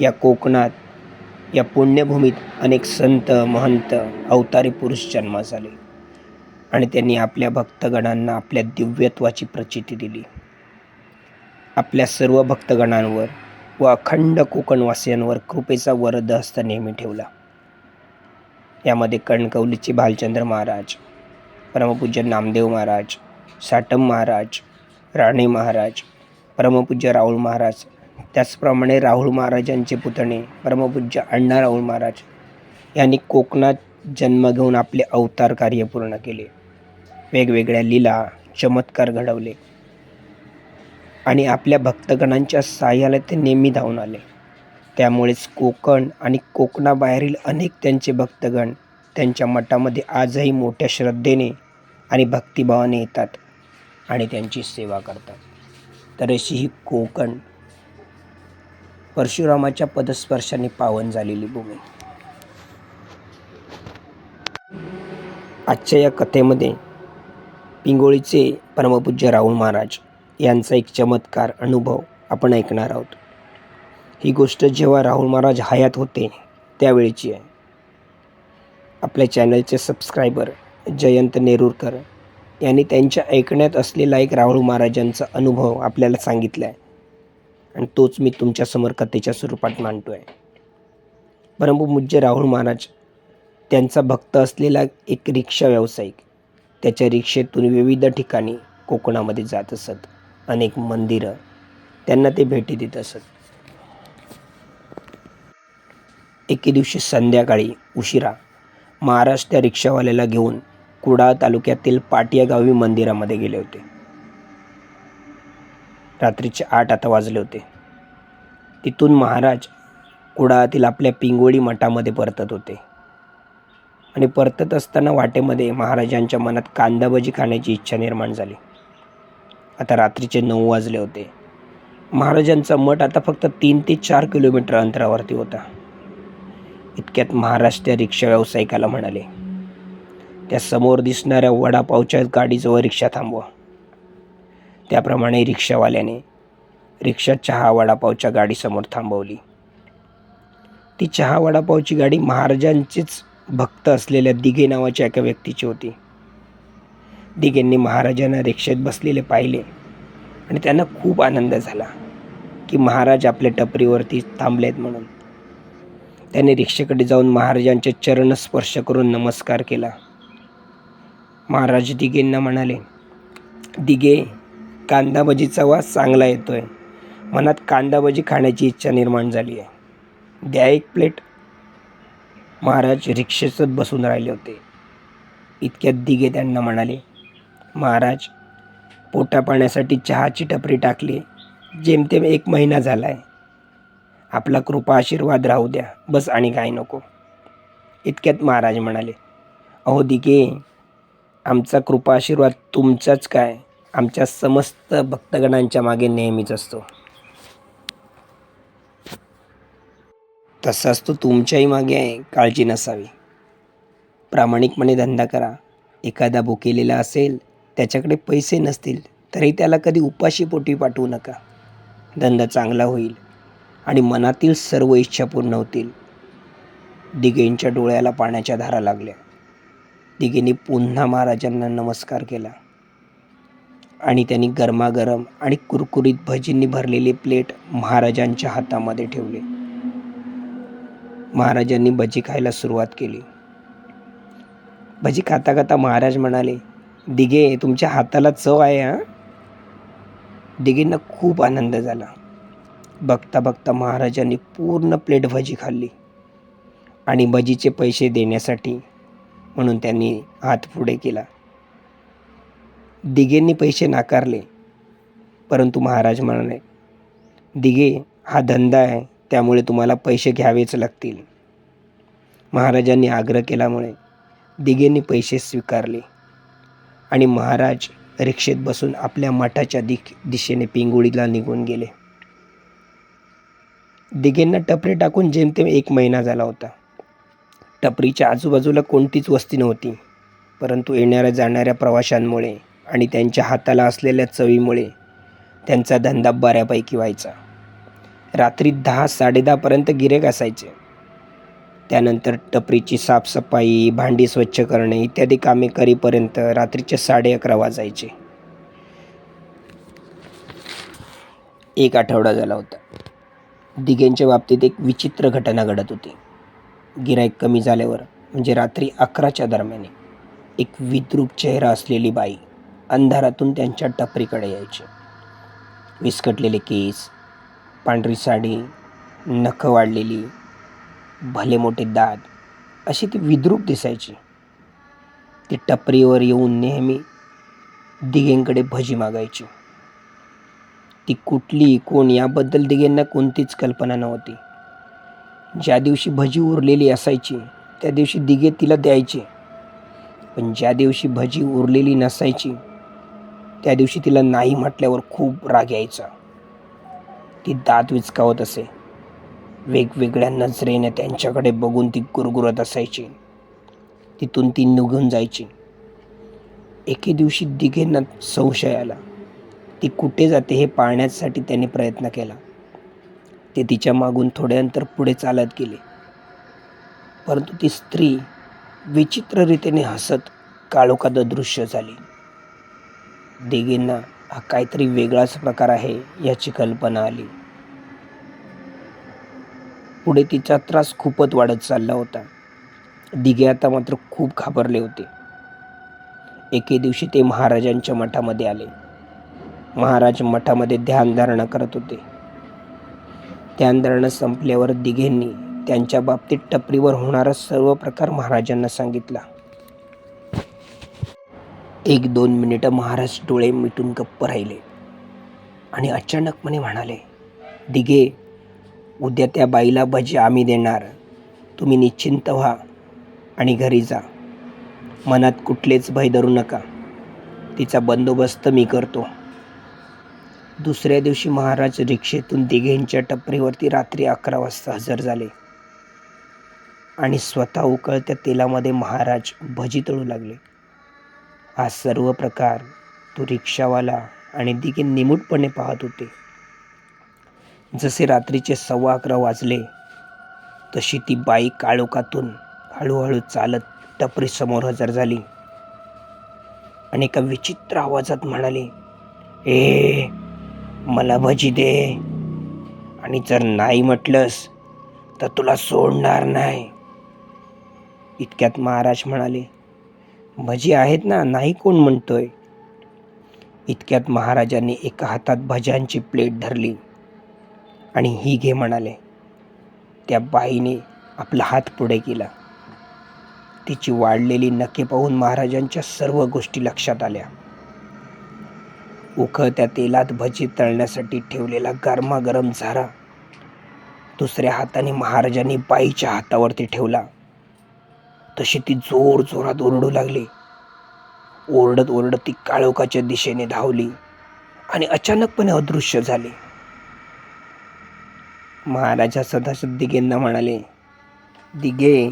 या कोकणात या पुण्यभूमीत अनेक संत महंत अवतारी पुरुष जन्मास आले आणि त्यांनी आपल्या भक्तगणांना आपल्या दिव्यत्वाची प्रचिती दिली. आपल्या सर्व भक्तगणांवर व अखंड कोकणवासियांवर कृपेचा वरद हस्त नेहमी ठेवला. यामध्ये कणकवलीचे भालचंद्र महाराज परमपूज्य नामदेव महाराज साटम महाराज राणे महाराज परमपूज्य राहुल महाराज त्याचप्रमाणे राहुल महाराजांचे पुतणे परमपूज्य अण्णा राहुल महाराज यांनी कोकणात जन्म घेऊन आपले अवतार कार्य पूर्ण केले. वेगवेगळ्या लीला चमत्कार घडवले आणि आपल्या भक्तगणांच्या साह्याला ते नेहमी धावून आले. त्यामुळेच कोकण आणि कोकणाबाहेरील अनेक त्यांचे भक्तगण त्यांच्या मठामध्ये आजही मोठ्या श्रद्धेने आणि भक्तिभावाने येतात आणि त्यांची सेवा करतात. तर अशी ही कोकण परशुरामाच्या पदस्पर्शाने पावन झालेली भूमी. आजच्या या कथेमध्ये पिंगोळीचे परमपूज्य राहुल महाराज यांचा एक चमत्कार अनुभव आपण ऐकणार आहोत. ही गोष्ट जेव्हा राहुल महाराज हयात होते त्यावेळीची आहे. आपल्या चॅनलचे सबस्क्रायबर जयंत नेरूरकर यांनी त्यांच्या ऐकण्यात असलेला एक राहुल महाराजांचा अनुभव आपल्याला सांगितला आहे आणि तोच मी तुमच्यासमोर कथेच्या स्वरूपात मांडतो आहे परमपूज्य राहुल महाराज त्यांचा भक्त असलेला एक रिक्षा व्यावसायिक त्याच्या रिक्षेतून विविध ठिकाणी कोकणामध्ये जात असत. अनेक मंदिरं त्यांना ते भेटी देत असत. एके दिवशी संध्याकाळी उशिरा महाराज त्या रिक्षावाल्याला घेऊन कुडाळ तालुक्यातील पाटिया गावी मंदिरामध्ये गेले होते. रात्रीचे आठ आता वाजले होते. तिथून महाराज कुडाळातील आपल्या पिंगोळी मठामध्ये परतत होते. आणि परतत असताना वाटेमध्ये महाराजांच्या मनात कांदाभजी खाण्याची इच्छा निर्माण झाली. आता रात्रीचे नऊ वाजले होते. महाराजांचा मठ आता फक्त तीन ते चार किलोमीटर अंतरावरती होता. इतक्यात महाराज त्या रिक्षा व्यावसायिकाला म्हणाले त्या समोर दिसणाऱ्या वडापावच्या गाडीजवळ रिक्षा थांबवा. त्याप्रमाणे रिक्षावाल्याने रिक्षा चहा वडापावच्या गाडीसमोर थांबवली. ती चहा वडापावची गाडी महाराजांचीच भक्त असलेल्या दिघे नावाच्या एका व्यक्तीची होती. दिघेंनी महाराजांना रिक्षेत बसलेले पाहिले आणि त्यांना खूप आनंद झाला की महाराज आपल्या टपरीवरती थांबलेत म्हणून. त्याने रिक्षेकडे जाऊन महाराजांचे चरण स्पर्श करून नमस्कार केला. महाराज दिघेंना म्हणाले दिघे कांदा भजीचा वास चांगला येतो आहे मनात कांदा भजी खाण्याची इच्छा निर्माण झाली आहे. द्या एक प्लेट. महाराज रिक्षेतच बसून राहिले होते. इतक्यात दिघे त्यांना म्हणाले महाराज पोटा पाण्यासाठी चहाची टपरी टाकली. जेमतेम एक महिना झाला आहे आपला कृपा आशीर्वाद राहू द्या. बस आणि काय नको. इतक्यात महाराज म्हणाले अहो दिघे आमचा कृपा आशीर्वाद तुमचाच काय? आमच्या समस्त भक्तगणांच्या मागे नेहमीच असतो. तसाच तो तुमच्याही मागे आहे काळजी नसावी. प्रामाणिकपणे धंदा करा. एखादा भुकेलेला असेल त्याच्याकडे पैसे नसतील तरी त्याला कधी उपाशी पोटी पाठवू नका. धंदा चांगला होईल आणि मनातील सर्व इच्छा पूर्ण होतील. दिघेंच्या डोळ्याला पाण्याच्या धारा लागल्या. दिघेंनी पुन्हा महाराजांना नमस्कार केला. आणि त्यांनी गरमागरम आणि कुरकुरीत भजींनी भरलेली प्लेट महाराजांच्या हातामध्ये ठेवले. महाराजांनी भजी खायला सुरुवात केली. भजी खाता खाता महाराज म्हणाले दिघे तुमच्या हाताला चव आहे हां? दिघेंना खूप आनंद झाला. बघता बघता महाराजांनी पूर्ण प्लेट भजी खाल्ली आणि भजीचे पैसे देण्यासाठी म्हणून त्यांनी हात पुढे केला. दिघेंनी पैसे नाकारले. परंतु महाराज म्हणाले दिघे हा धंदा आहे त्यामुळे तुम्हाला पैसे घ्यावेच लागतील. महाराजांनी आग्रह केल्यामुळे दिघेंनी पैसे स्वीकारले आणि महाराज रिक्षेत बसून आपल्या मठाच्या दि दिशेने पिंगुळीला निघून गेले. दिघेंना टपरी टाकून जेमतेम एक महिना झाला होता. टपरीच्या आजूबाजूला कोणतीच वस्ती नव्हती परंतु येणाऱ्या जाणाऱ्या प्रवाशांमुळे आणि त्यांच्या हाताला असलेल्या चवीमुळे त्यांचा धंदा बऱ्यापैकी व्हायचा. रात्री दहा साडेदहापर्यंत गिरेक असायचे. त्यानंतर टपरीची साफसफाई भांडी स्वच्छ करणे इत्यादी कामे करीपर्यंत रात्रीचे साडे अकरा वाजायचे. एक आठवडा झाला होता. दिघेंच्या बाबतीत एक विचित्र घटना घडत होती. गिराईक कमी झाल्यावर म्हणजे रात्री अकराच्या दरम्यान एक विद्रूप चेहरा असलेली बाई अंधारातून त्यांच्या टपरीकडे यायचे. विस्कटलेले केस पांढरी साडी नखं वाढलेली भले मोठे दात अशी ती विद्रूप दिसायची. ती टपरीवर येऊन नेहमी दिघेंकडे भजी मागायची. ती कुठली कोण याबद्दल दिघेंना कोणतीच कल्पना नव्हती. ज्या दिवशी भजी उरलेली असायची त्या दिवशी दिघे तिला द्यायचे. पण ज्या दिवशी भजी उरलेली नसायची त्या दिवशी तिला नाही म्हटल्यावर खूप राग यायचा. ती दात विचकावत असे. वेगवेगळ्या नजरेने त्यांच्याकडे बघून ती गुरगुरत असायची. तिथून ती निघून जायची. एके दिवशी दिघेंना संशय आला. ती कुठे जाते हे पाळण्यासाठी त्यांनी प्रयत्न केला. ते तिच्या मागून थोडे अंतर पुढे चालत गेले. परंतु ती स्त्री विचित्र रीतीने हसत काळोखाद दृश्य झाली. दिघींना हा काहीतरी वेगळाच प्रकार आहे याची कल्पना आली. पुढे तिचा त्रास खूपच वाढत चालला होता. दिघे आता मात्र खूप घाबरले होते. एके दिवशी ते महाराजांच्या मठामध्ये आले. महाराज मठामध्ये ध्यानधारणा करत होते. ध्यानधारणा संपल्यावर दिघेंनी त्यांच्या बाबतीत टपरीवर होणारा सर्व प्रकार महाराजांना सांगितला. एक दोन मिनिटं महाराज डोळे मिटून गप्प राहिले. आणि अचानकपणे म्हणाले दिघे उद्या त्या बाईला भजी आम्ही देणार. तुम्ही निश्चिंत व्हा आणि घरी जा. मनात कुठलेच भय धरू नका. तिचा बंदोबस्त मी करतो. दुसऱ्या दिवशी महाराज रिक्षेतून दिघेंच्या टपरीवरती रात्री अकरा वाजता हजर झाले. आणि स्वतः उकळत्या तेलामध्ये महाराज भजी तळू लागले. हा सर्व प्रकार तो रिक्षावाला आणि दिघे निमूटपणे पाहत होते. जसे रात्रीचे सव्वा अकरा वाजले तशी ती बाई काळोखातून हळूहळू चालत टपरी समोर हजर झाली. आणि एका विचित्र आवाजात म्हणाली ए मला भजी दे. आणि जर नाही म्हटलंस तर तुला सोडणार नाही. इतक्यात महाराज म्हणाले भजी आहेत ना नाही कोण म्हणतोय. इतक्यात महाराजांनी एका हातात भज्यांची प्लेट धरली आणि ही घे म्हणाले. त्या बाईने आपला हात पुढे केला. तिची वाढलेली नखे पाहून महाराजांच्या सर्व गोष्टी लक्षात आल्या. उखळत्या तेलात भजी तळण्यासाठी ठेवलेला गरमागरम झारा दुसऱ्या हाताने महाराजांनी बाईच्या हातावरती ठेवला. तशी ती जोर जोरात ओरडू लागली. ओरडत ओरडत ती काळोखाच्या दिशेने धावली आणि अचानकपणे अदृश्य झाली. महाराजा सदाशिव दिघेंना म्हणाले दिघे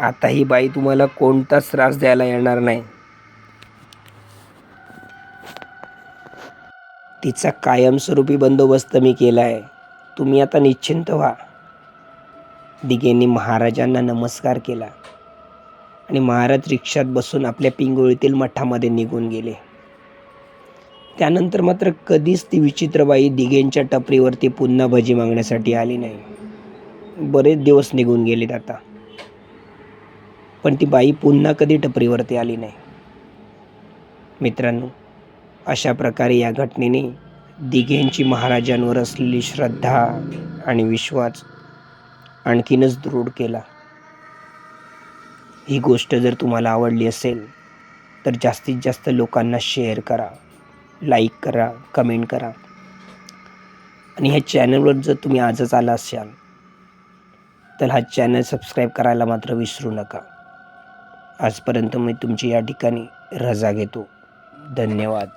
आता ही बाई तुम्हाला कोणताच त्रास द्यायला येणार नाही. तिचा कायमस्वरूपी बंदोबस्त मी केला आहे तुम्ही आता निश्चिंत व्हा. दिघेंनी महाराजांना नमस्कार केला आणि महाराज रिक्षात बसून आपल्या पिंगोळीतील मठामध्ये निघून गेले. त्यानंतर मात्र कधीच ती विचित्र बाई दिघेंच्या टपरीवरती पुन्हा भजी मागण्यासाठी आली नाही. बरेच दिवस निघून गेलेत आता. पण ती बाई पुन्हा कधी टपरीवरती आली नाही. मित्रांनो अशा प्रकारे या घटनेने दिघेंची महाराजांवर असलेली श्रद्धा आणि विश्वास आणखीनच दृढ केला. ही गोष्ट जर तुम्हाला आवडली असेल तर जास्तीत जास्त लोकांना शेअर करा लाईक करा कमेंट करा. आणि ह्या चॅनलवर जर तुम्ही आजच आला असाल तर हा चॅनल सबस्क्राईब करायला मात्र विसरू नका. आजपर्यंत मी तुमची या ठिकाणी रजा घेतो. धन्यवाद.